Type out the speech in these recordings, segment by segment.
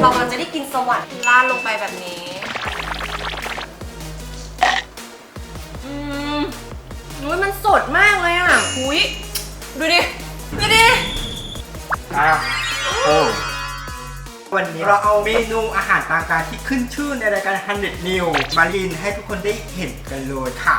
เรากำลังจะได้กินสวรรค์ราดลงไปแบบนี้อืมอุ้ยมันสดมากเลยอะอุ้ยดูดิ ดูดิ อะโอ้วันนี้เราเอาเมนูอาหารต่างๆที่ขึ้นชื่อในรายการ 100 New มาลินให้ทุกคนได้เห็นกันเลยค่ะ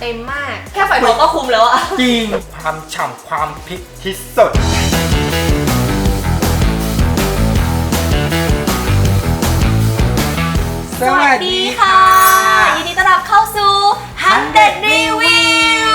เต็มมาก แค่ไฟบอกก็คุมแล้วอะจริง ความฉ่ำความพริกที่สุด สวัสดีค่ะ ยินดีต้อนรับเข้าสู่100 Review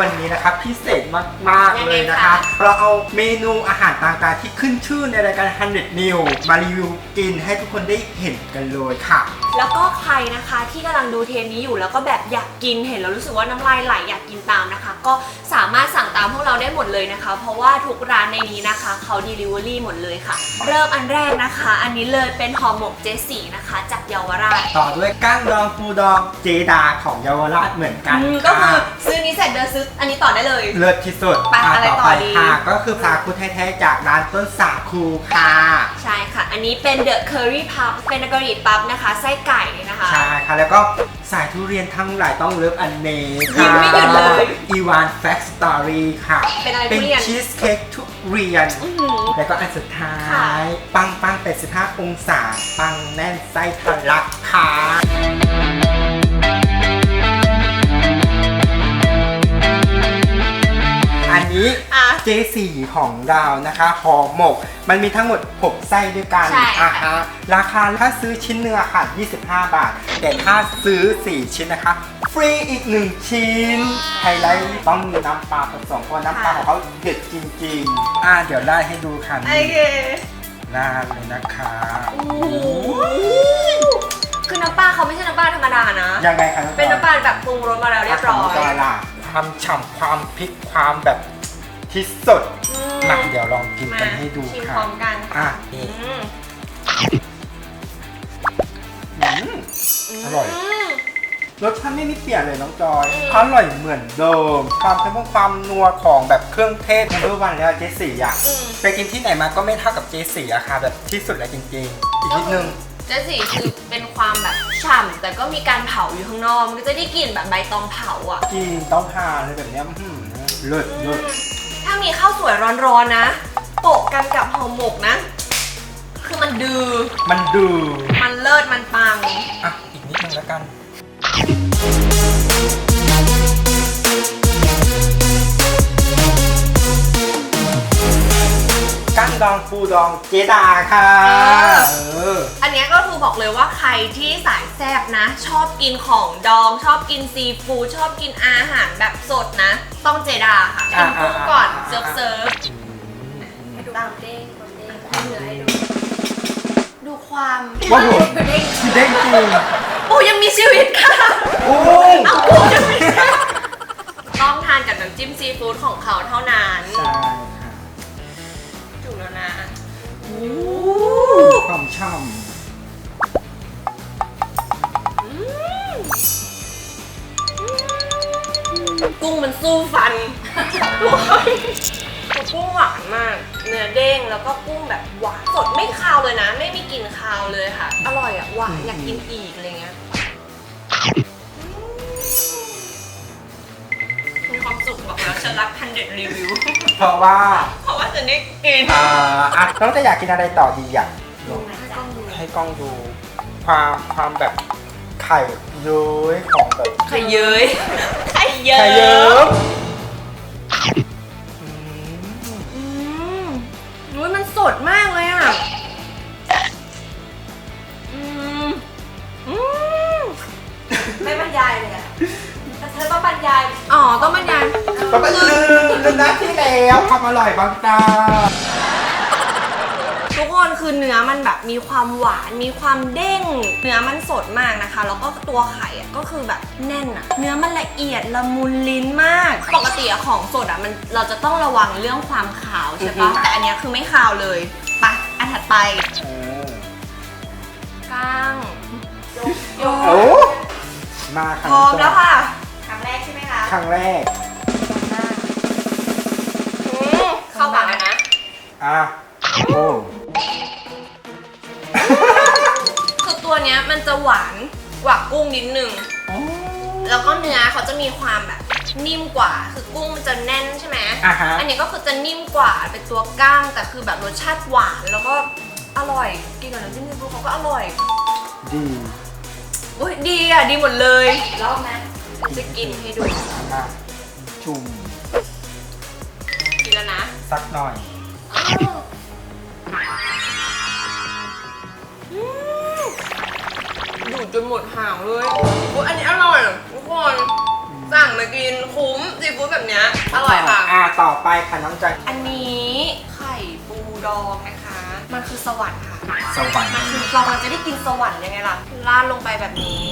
วันนี้นะครับพิเศษมากยัๆงไงเลยนะคะคะ เราเอาเมนูอาหารต่างๆ ที่ขึ้นชื่อในรายการ 100 New มารีวิวกินให้ทุกคนได้เห็นกันเลยค่ะ แล้วก็ใครนะคะที่กำลังดูเทปนี้อยู่แล้วก็แบบอยากกินเห็นแล้วรู้สึกว่าน้ำลายไหลอยากกินตามนะคะ ก็สามารถสั่งตามพวกเราได้หมดเลยนะคะ เพราะว่าทุกร้านในนี้นะคะเขา Delivery หมดเลยค่ะ เริ่มอันแรกนะคะ อันนี้เลยเป็นห่อหมกเจสีนะคะ จากเยาวราชต่อด้วยก้างดองฟูดองเจดาของเยาวราชเหมือนกันอืมก็คือค่ะซื้อนี้เสร็จเดินซื้ออันนี้ต่อได้เลย เลิศที่สุดไปอะอะไรต่อต่ไปอดี ค่ะก็คือสาคูแท้ๆจากร้านต้นสาคูค่ะใช่ค่ะ อันนี้เป็น The Curry Puff เป็นกะหรี่ปั๊บนะคะ ไส้ไก่นะคะ ใช่ค่ะ แล้วก็สายทุเรียนทั้งหลายต้องเลิฟอันเนยิ้ค่ะมไม่หยุดเลยอีวานแฟกสตอรี่ค่ะเป็นอะไรเป็นทุเรียน ชีสเค้กทุเรียน อื้อหือ แล้วก็อันสุดท้าค่ะ ย ปังปัง85 องศา ปังแน่นไส้ทะลักค่ะ นนี้อะเจสีของเรานะคะห่อหมก มันมีทั้งหมด 6 ไส้ด้วยกันใช่ค่ะ อะฮะราคาถ้าซื้อชิ้นเนื้อะค่ะ 25 บาท แต่ถ้าซื้อ 4 ชิ้นนะคะ ฟรีอีก 1 ชิ้น ไฮไลท์ต้องมีน้ำปลาผสมเพราะน้ำปลาของเขาเด็ดจริงๆ อะเดี๋ยวได้ให้ดูค่ะโอนี่เคราดเลยนะคะโอ้โหคือน้ำปลาเขาไม่ใช่น้ำปลาธรรมดานะ ยังไงคะเป็นน้ำปลาแบบปรุงรสมาแล้วเรียบร้อยะขงจอยล่ะความฉ่ำความพริกความแบบ ที่สุดอืมมาเดี๋ยวลองกินกันให้ดูชิมค่ะพร้อมกันอะค่ะนี่อืมอืมมอร่อยรสชาติไม่มีเปลี่ยนเลยน้องจอย อืม อร่อยเหมือนเดิม ความเข้มข้นความนัวของแบบเครื่องเทศนัมเบอร์วันแล้วเจสี่อะอืมไปกินที่ไหนมาก็ไม่เท่ากับเจสี่อะค่ะ แบบที่สุดแล้วจริงๆ อีกนิดนึง เจสสี่คือเป็นความแบบฉ่ำแต่ก็มีการเผาอยู่ข้างนอก มันก็จะได้กลิ่นแบบใบตองเผาอะ กินต้องทานเลยแบบเนี้ยอื้อหือเลิศเลิศถ้า มีข้าวสวยร้อนๆนะโปะกันกับห่อหมกนะ คือมันดือ มันดูมันเลิศ มันปัง อะ อีกนิดนึงแล้วกัน กั้งดองฟูดองเจดาค่ะเอเออ อันเนี้ยก็คือบอกเลยว่าใครที่สายแซ่บนะ ชอบกินของดอง ชอบกินซีฟู้ดชอบกินอาหารแบบสดนะ ต้องเจดาค่ะกินกุ้งก่อนเซิร์ฟเซิร์ฟตามเด้งตามเด้งให้เนื้อให้ดู ดูความว่าดูเด้งคือเด้งจริงปูยังมีชีวิตค่ะโอ้ยเอาปูยังมีชีวิตต้องทานกับน้ำจิ้มซีฟู้ดของเขาเท่านั้นใช่ค่ะจุแล้วนะ ความช่กุ้งมันสู้ฟันทุกคนคือกุ้งหวานมาก เนื้อเด้งแล้วก็กุ้งแบบหวานสดไม่คาวเลยนะ ไม่มีกลิ่นคาวเลยค่ะ อร่อยอะหวานอยากกินอีกอะไรเงี้ยมีความสุขบอกแล้วฉันรักพันเด็ดรีวิวำเพราะว่าเพราะว่า จะได้กินอ่าอะน้องจะอยากกินอะไรต่อดีอยากลองให้กล้องดูให้กล้องดูความความแบบไข่เย้ยของแบบไข่เย้ยไข่เย้ไข่เยิ้มอืมอืมอุ้ยมันสดมาก อร่อยบางตา ทุกคนคือเนื้อมันแบบมีความหวานมีความเด้ง เนื้อมันสดมากนะคะ แล้วก็ตัวไข่ก็คือแบบแน่นอะเนื้อมันละเอียดละมุนลิ้นมาก ปกติของสดอะมันเราจะต้องระวังเรื่องความขาวใช่ปะแต่อันนี้คือไม่ขาวเลยไปะอันถัดไปก้างโยโอ้มาครั้งพร้ครั้งแรกใช่ไหมคะ ครั้งแรก อะโอ้คือตัวเนี้ยมันจะหวานกว่ากุ้งนิดนึง แล้วก็เนื้อเขาจะมีความแบบนิ่มกว่า คือกุ้งมันจะแน่นใช่ไหมอะฮะ อันนี้ก็คือจะนิ่มกว่าเป็นตัวก้างแต่คือแบบรสชาติหวานแล้วก็อร่อยกินกับน้ำจิ้มซีฟู้ดเขาก็อร่อยดีอุ้ยดีอะดีหมดเลยรอบนะจะกินให้ดูมาจุ่มกินแล้วนะ สักหน่อยอืม ดูดจนหมดหางเลยอุ๊ยอันนี้อร่อยทุกคน สั่งมากินคุ้มซีฟู้ดแบบเนี้ยอร่อยค่ะ อะต่อไปค่ะน้องจอยอันนี้ไข่ปูดองนะคะ มันคือสวรรค์ค่ะ สวรรค์มันคือเรากำลังจะได้กินสวรรค์ยังไงล่ะราดลงไปแบบนี้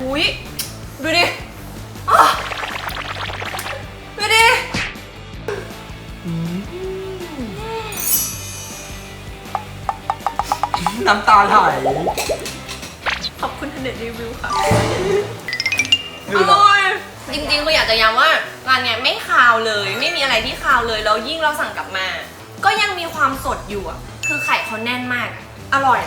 หุยดูดิอ้า น้ำตาไหลขอบคุณทันเด็ดรีวิวค่ะคืออแบบร่อย จริงๆก็อยากจะย้ำว่าร้านเนี้ยไม่คาวเลย ไม่มีอะไรที่คาวเลยแล้วยิ่งเราสั่งกลับมา ก็ยังมีความสดอยู่อะคือไข่เขาแน่นมากอะอร่อย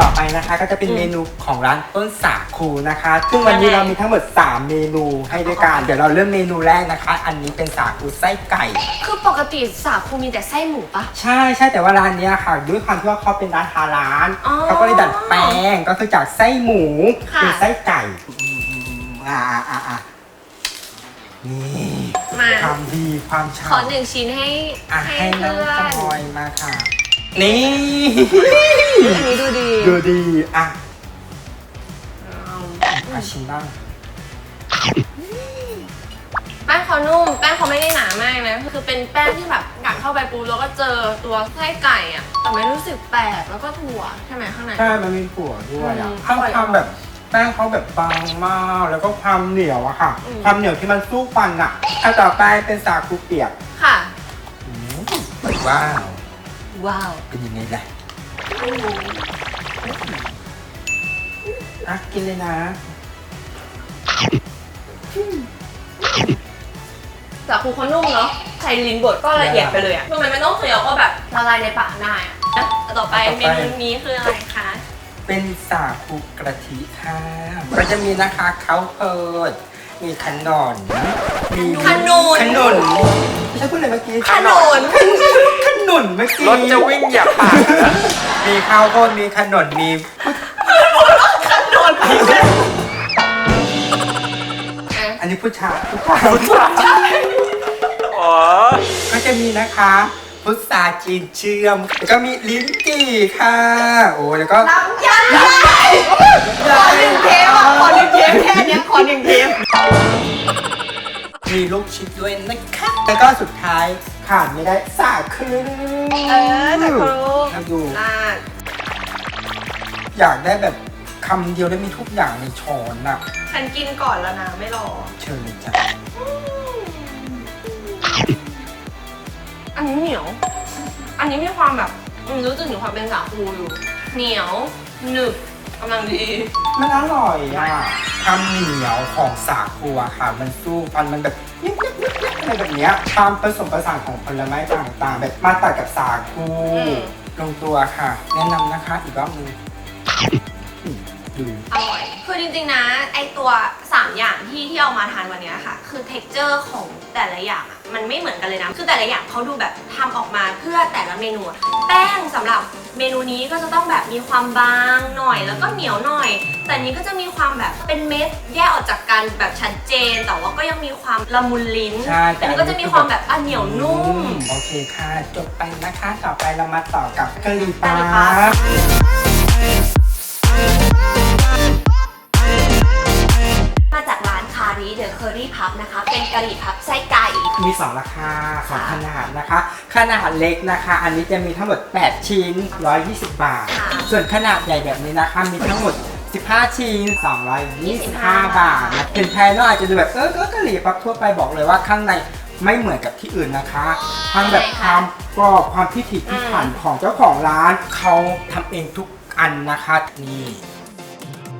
ต่อไปนะคะก็จะเป็นอืมเมนูของร้านต้นสาคูนะคะ ซึ่งวันนี้ยังไงเรามีทั้งหมด 3 เมนูให้ด้วยกัน เดี๋ยวเราเริ่มเมนูแรกนะคะ อันนี้เป็นสาคูไส้ไก่ คือปกติสาคูมีแต่ไส้หมูปะ ใช่ใช่แต่ว่าร้านเนี้ยค่ะ ด้วยความที่ว่าเขาเป็นร้านฮาลาลอ๋อเขาก็เลยดัดแปลงก็คือจากไส้หมูค่ะ เป็นไส้ไก่อืมอ่าอ่าอ่าอ่านี่มา ความดีความขอฉ่ำหนึ่งชิ้นให้อะให้ให้น้องเพื่อนจอยมาค่ะ นี่ อันนี้ดูดีดูดี อะเอาอาชิมบ้างแป้งเขานุ่ม แป้งเขาไม่ได้หนามากนะ คือเป็นแป้งที่แบบกัดเข้าไปปูแล้วก็เจอตัวไส้ไก่อะแต่ไม่รู้สึกแปลกแล้วก็ถั่วใช่ไหมข้างใน ใช่มันมีถั่วด้วยอะอืมข้างอร่อยความแบบแป้งเขาแบบบางมาก แล้วก็ความเหนียวอะค่ะ อืม ความเหนียวที่มันสู้ฟันอะอันต่อไปเป็นสาคูเปียกค่ะ อืมว้าว ว้าว เป็นยังไงล่ะอะกินเลยนะสาคูเขานุ่มเนาะใช้ลิ้นบดก็ละเอียดไปเลยอะคือมันไม่ต้องเคี้ยวก็แบบละลายในปากได้อะแล้วต่อไปเมนูนี้คืออะไรคะเป็นสาคูกระทิค่ะก็จะมีนะคะข้าวเปิดมีขนมมีขนุนขนุนไม่ใช่พูดอะไรเมื่อกี้ขนุนข นุนเมื่อกี้รถจะวิ่งเหยียบปากนะมีข้าวโพดมีขนมมีอันนี้ผู้ชายผู้ชายอ๋อก็จะมีนะคะพุทราจีนเชื่อมแล้วก็มีลิ้นจี่ค่ะ โอ้แล้วก็ลำไยขอหนึ่งเทปอะขอหนึ่งเทปแค่เนี้ยขอหนึ่งเทปมีลูกชิดด้วยนะคะแล้วก็สุดท้าย ขาดไม่ได้สาคูเออสาคูให้ดูลาดอยากได้แบบคำเดียวได้มีทุกอย่างในช้อนน่ะฉันกินก่อนแล้วนะ ไม่รอ เชิญเลยจ้ะอันนี้เหนียว อันนี้มีความแบบอืมรู้สึกถึงความเป็นสาคูอยู่ เหนียวหนึบกำลังดี มันอร่อยอะความเหนียวของสาคูอะค่ะ มันสู้ฟันมันแบบยิบ ไรแบบเนี้ยความผสมผสานของผลไม้ต่างๆ แบบมาตัดกับสาคูลงตัวค่ะ แนะนำนะคะอีกรอบหนึง อืมดูอร่อยคือจริงๆนะไอตัว 3 อย่างที่ที่เอามาทานวันเนี้ยค่ะ คือ t e x t อร์ของแต่ละอย่างอะมันไม่เหมือนกันเลยนะ คือแต่ละอย่างเขาดูแบบทำออกมาเพื่อแต่ละเมนูอะแป้งสำหรับเมนูนี้ก็จะต้องแบบมีความบางหน่อย แล้วก็เหนียวหน่อย แต่อันนี้ก็จะมีความแบบเป็นเม็ดแยกออกจากกันแบบชัดเจน แต่ว่าก็ยังมีความละมุนลิ้น ใช่อันนี้ก็จะมีความแบบอะเหนียวนุ่ม โอเคค่ะ จบไปนะคะ ต่อไปเรามาต่อกับกะหรี่ปั๊กะหรี่ปั๊บ รี่พับนะคะ เป็นกะหรี่พับไส้ไก่ มีสองราคาสองขนาดนะคะ ขนาดเล็กนะคะ อันนี้จะมีทั้งหมด 8 ชิ้น 120 บาท ค่ะส่วนขนาดใหญ่แบบนี้นะคะ มีทั้งหมด 15 ชิ้น 225 บาทนะเป็นภายนอกอาจจะดูแบบเออก็กะหรี่ปั๊บทั่วไปบอกเลยว่าข้างในไม่เหมือนกับที่อื่นนะคะทั้งแบบใช่คค่ะวามกรอบความพิถีพิถันของเจ้าของร้าน เขาทำเองทุกอันนะคะนี่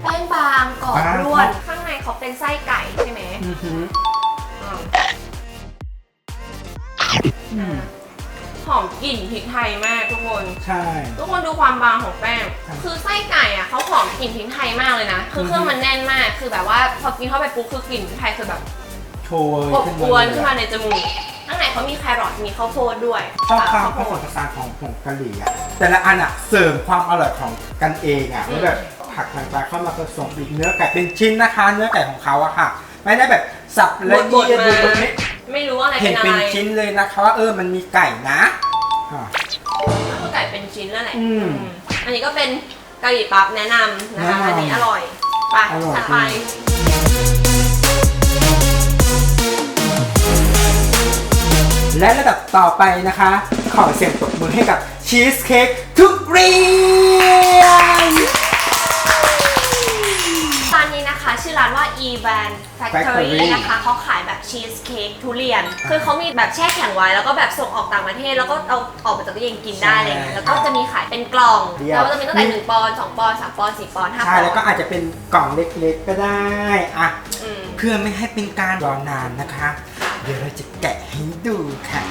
แป้งบางกรอบบางร่วน ข้างในเขาเป็นไส้ไก่ใช่ไหมอือหืออ่าอืมหอมกลิ่นพริกไทยมากทุกคน ใช่ ทุกคนดูความบางของแป้ง ครับคือไส้ไก่อะเขาหอมกลิ่นพริกไทยมากเลยนะ คือเครื่องมันแน่นมาก คือแบบว่าพอกินเข้าไปปุ๊บคือกลิ่นพริกไทยคือแบบโชยอบขึ้นอมาวนเลขึ้นยมาในจมูก ข้างในเขามีแครอท มีข้าวโพดด้วยชอบความข้าวผโพสดมผสานของผงกะหรี่อะแต่ละอันอะเสริมความอร่อยของกันเองอะอืมแล้วแบบ ผักต่างๆเข้ามาผสมอีกเนื้อไก่เป็นชิ้นนะคะ เนื้อไก่ของเขาอะค่ะ ไม่ได้แบบสับละบดเอียดๆมา บดๆไม่ไม่รู้อะไรเห็เป็นนอะเป็นไรชิ้นเลยนะคะว่าเออมันมีไก่นะอะ ก็คือไก่เป็นชิ้นนั่นแหละอืมอืมอันนี้ก็เป็นกะหรี่ปั๊บแนะนำนะคะ แนะนำอันนี้อร่อยไปอร่อย ถัดไปและระดับต่อไปนะคะ ขอเสียงปรบมือให้กับชีสเค้กทุกเรียนร้า นนี้นะคะ ชื่อร้านว่า e v a n Factory Factory นะคะเขาขายแบบชีสเค้กทุเรียน คือเขามีแบบแช่แข็งไว้ แล้วก็แบบส่งออกต่างประเทศ แล้วก็เอาออกมาจากตู้เย็นกินได้อะไรเงี้ยแล้วก็จะมีขายเป็นกล่อง เดียว แล้วก็จะมีตั้งแต่หนึ่งปอนด์สองปอนด์สามปอนด์สี่ปอนด์ห้าปใช่อนด์แล้วก็อาจจะเป็นกล่องเล็กๆก็ได้อะอืม เพื่อไม่ให้เป็นการรอนานนะคะ เดี๋ยวเราจะแกะให้ดูค่ะ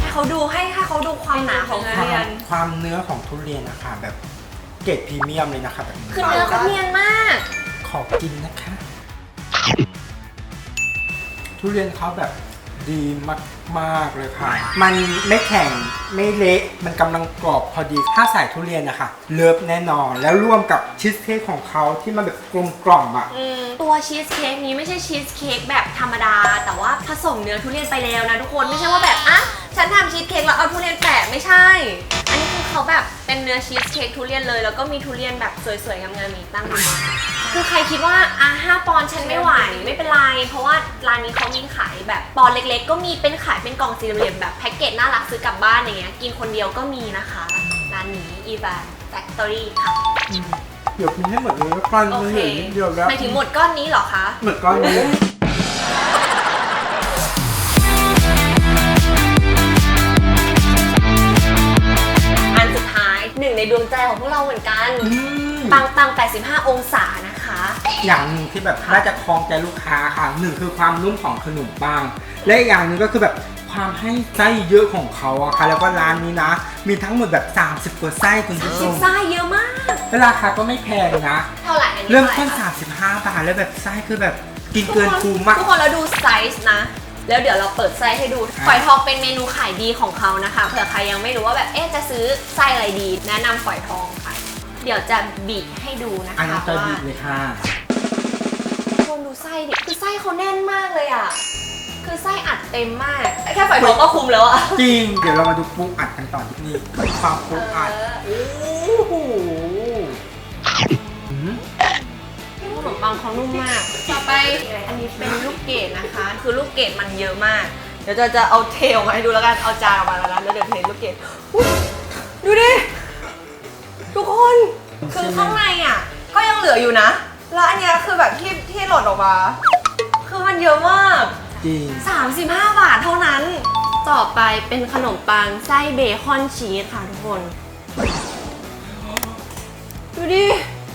ให้เขาดูให้ให้เขาดูความหนาของทุควาเรียมนความเนื้อของทุเรียนนะคะแบบ เกรดพรีเมียมเลยนะคะแบบนี้คือเนื้อเขาเนียนมาก ขอกินนะคะ ทุเรียนเขาแบบดีมากๆเลยค่ะ มันไม่แข็งไม่เละมันกำลังกรอบพอดี ถ้าใส่ทุเรียนนะคะเลิฟแน่นอน แล้วร่วมกับชีสเค้กของเขาที่มันแบบกลมกล่อมอะ อืมตัวชีสเค้กนี้ไม่ใช่ชีสเค้กแบบธรรมดา แต่ว่าผสมเนื้อทุเรียนไปแล้วนะทุกคนไม่ใช่ว่าแบบอะฉันทำชีสเค้กแล้วเอาทุเรียนแปะไม่ใช่อันนี้คือ เขาแบบเป็นเนื้อชีสเค้กทุเรียนเลย แล้วก็มีทุเรียนแบบสวยๆงามๆมีตั้งอยู่คือใครคิดว่าอะห้าปอนด์ฉันไม่ไหวไม่เป็นไร เพราะว่าร้านนี้เขามีขายแบบปอนด์เล็ก ๆ ก็มีเป็นขายเป็นกล่องสี่เหลี่ยมแบบแพ็กเกจน่ารักซื้อกลับบ้านอย่างเงี้ยกินคนเดียวก็มีนะคะร้านนี้ e v a n Factory ค่ะเดี๋ยวกินให้หมดเลยแล้วกันโอมันเคเหลือนิดเดียวแล้วหมายถึงหมดก้อนนี้เหรอคะหมดก้อนนี้อัน ในดวงใจของพวกเราเหมือนกันอืมปังปัง85 องศานะคะ อย่างหนึ่งที่แบบน่าจะคล้องใจลูกค้าค่ะหนึ่งคือความนุ่มของขนมปัง และอีกอย่างหนึ่งก็คือแบบความให้ไส้เยอะของเขาอะค่ะ แล้วก็ร้านนี้นะ มีทั้งหมดแบบ 30 กว่าไส้คุณผู้ชชิมไส้เยอะมากและราคาก็ไม่แพงนะ เท่าไหร่อันนี้เริ่มต้นท่าไหร่คะ35 บาทแล้วแบบไส้คือแบบกินทุกเกินคนคุ้มมากทุกคนแล้วดูไซส์นะ แล้วเดี๋ยวเราเปิดไส้ให้ดูอะฝอยทองเป็นเมนูขายดีของเขานะคะเผื่อใครยังไม่รู้ว่าแบบเอ๊ะจะซื้อไส้อะไรดี แนะนำฝอยทองค่ะ เดี๋ยวจะบีบให้ดูนะคะอันนี้จะว่าดีเลยค่ะทุกคนดูไส้ดิคือไส้เขาแน่นมากเลยอะคือไส้อัดเต็มมากแค่ฝอยทองก็คุ้มแล้วอะจริง เดี๋ยวเรามาดูปูอัดกันต่อที่นี่ความปูอัด เออ โอ้โห ขนมปังเขานุ่มมาก ต่อไปอันนี้เป็นลูกเกดนะคะ คือลูกเกดมันเยอะมาก เดี๋ยวจะจะเอาเทออกมาให้ดูแล้วกัน เอาจานออกมาแล้วกันแล้วเดี๋ยวเทลูกเกดอุ๊ยดูดิ ทุกคน คือข้างในอะ ก็ยังเหลืออยู่นะ แล้วอันเนี้ยคือแบบที่ที่หล่นออกมา คือมันเยอะมาก จริง 35 บาทเท่านั้น ต่อไปเป็นขนมปังไส้เบคอนชีสค่ะทุกคน ดูดิ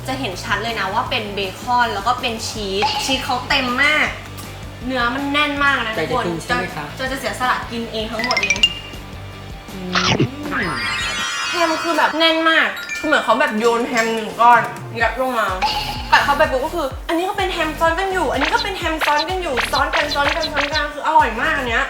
จะเห็นชัดเลยนะว่าเป็นเบคอนแล้วก็เป็นชีสชีสเขาเต็มมาก เนื้อมันแน่นมากนะใจทุกจะคนกินใช่ไหมคะจะจะเสียสละกินเองทั้งหมดเองแฮมคือแบบแน่นมากคือเหมือนเขาแบบโยนแฮมหนึ่งก้อนยัดลงมากัดเข้าไปปุ๊บก็คือ อันนี้ก็เป็นแฮมซ้อนกันอยู่ อันนี้ก็เป็นแฮมซ้อนกันอยู่ซ้อนกันซ้อนกันซ้อนกันคืออร่อยมากอันเนี้ย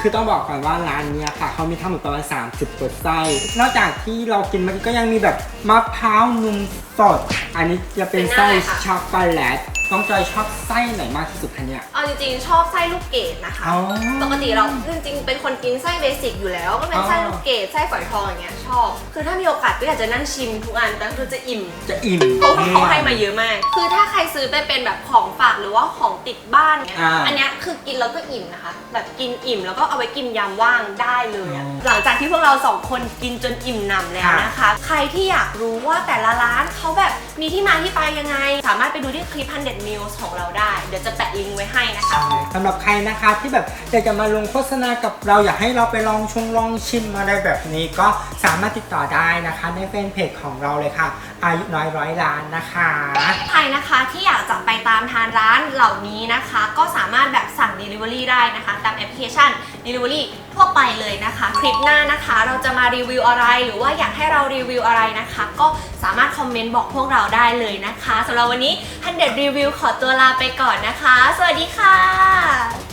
คือต้องบอกก่อนว่าร้านเนี้ยค่ะเขามีทั้งหมดประมาณ30กว่าไส้นอกจากที่เรากินเมื่อกี้ก็ยังมีแบบมะพร้าวนมสด อันนี้จะเป็นไส้เป็นหน้าอะไรคะช็อกโกแลต ต้องจอยชอบไส้ไหนมากที่สุดคะเนี่ย เอาจริงๆ ชอบไส้ลูกเกดนะคะ อ๋อปกติเราจริงๆ เป็นคนกินไส้เบสิกอยู่แล้ว ก็เป็นอ๋อไส้ลูกเกดไส้ฝอยทองอย่างเงี้ยชอบ คือถ้ามีโอกาสก็อยากจะนั่งชิมทุกอันแต่คือจะอิ่มจะอิ่มเพราะว่าเขาให้มาเยอะมาก คือถ้าใครซื้อไปเป็นแบบของฝากหรือว่าของติดบ้านเนี้ยอ่า อันเนี้ยคือกินแล้วก็อิ่มนะคะ แบบกินอิ่มแล้วก็เอาไว้กินยามว่างได้เลยอะอ๋อหลังจากที่พวกเราสองคนกินจนอิ่มหนำแล้วค่ะนะคะ ใครที่อยากรู้ว่าแต่ละร้านเขาแบบมีที่มาที่ไปยังไง สามารถไปดูที่คลิปพันเด็ดมิลส์ของเราได้ เดี๋ยวยวจะแปะลิงก์ไว้ให้นะคะใช่สำหรับใครนะคะที่แบบอยากจะมาลงโฆษณากับเราอยากให้เราไปลองชงลองชิมอะไรแบบนี้ก็สามารถติดต่อได้นะคะ ในแฟนเพจของเราเลยค่ะ อายุน้อยร้อยล้านนะคะ ใครนะคะที่อยากจะไปตามทานร้านเหล่านี้นะคะ ก็สามารถแบบสั่ง Delivery ได้นะคะ ตามแอปพลิเคชัน Delivery ทั่วไปเลยนะคะ คลิปหน้านะคะ เราจะมารีวิวอะไร หรือว่าอยากให้เรารีวิวอะไรนะคะ ก็สามารถคอมเมนต์บอกพวกเราได้เลยนะคะสำหรับวันนี้ฮันเดดรีวิวขอตัวลาไปก่อนนะคะ สวัสดีค่ะ